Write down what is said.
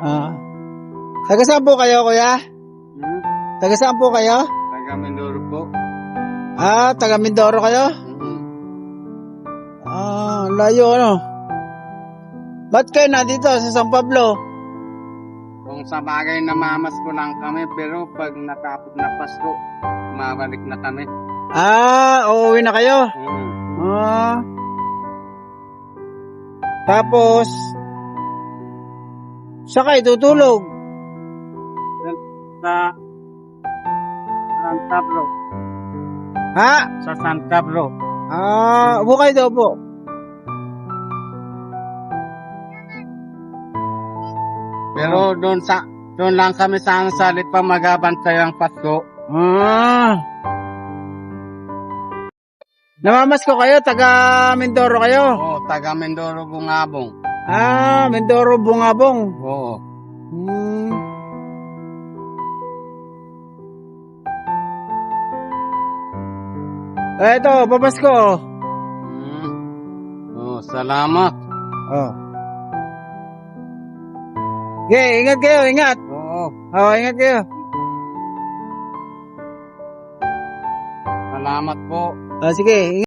Ah. Taga saan po kayo, kuya? Hmm? Taga saan po kayo? Taga Mindoro po. Ah, taga Mindoro kayo? Hmm. Ah, layo ano. Ba't kayo nandito sa San Pablo? Kung sa bagay namamas ko lang kami, pero pag natapos na Pasko, mabalik na kami. Ah, uuwi na kayo? Hmm. Ah. Tapos, sa kayo tutulog? Sa Santa Bro. Ha? Sa Santa Bro. Ah, upo kayo daw po. Pero doon sa doon lang kami sa salit pa magabantay ang Pasko. Ah. Namamas ko kayo, taga Mindoro kayo. Oo, taga Mindoro Bungabong. Ah, Mindoro Bungabong. Oo. Hmm. Ito, papasko. Hmm. Oh, salamat. Oh. Okay, ingat kayo, ingat. Oo. Oh, ingat kayo. Salamat po. Ah, sige.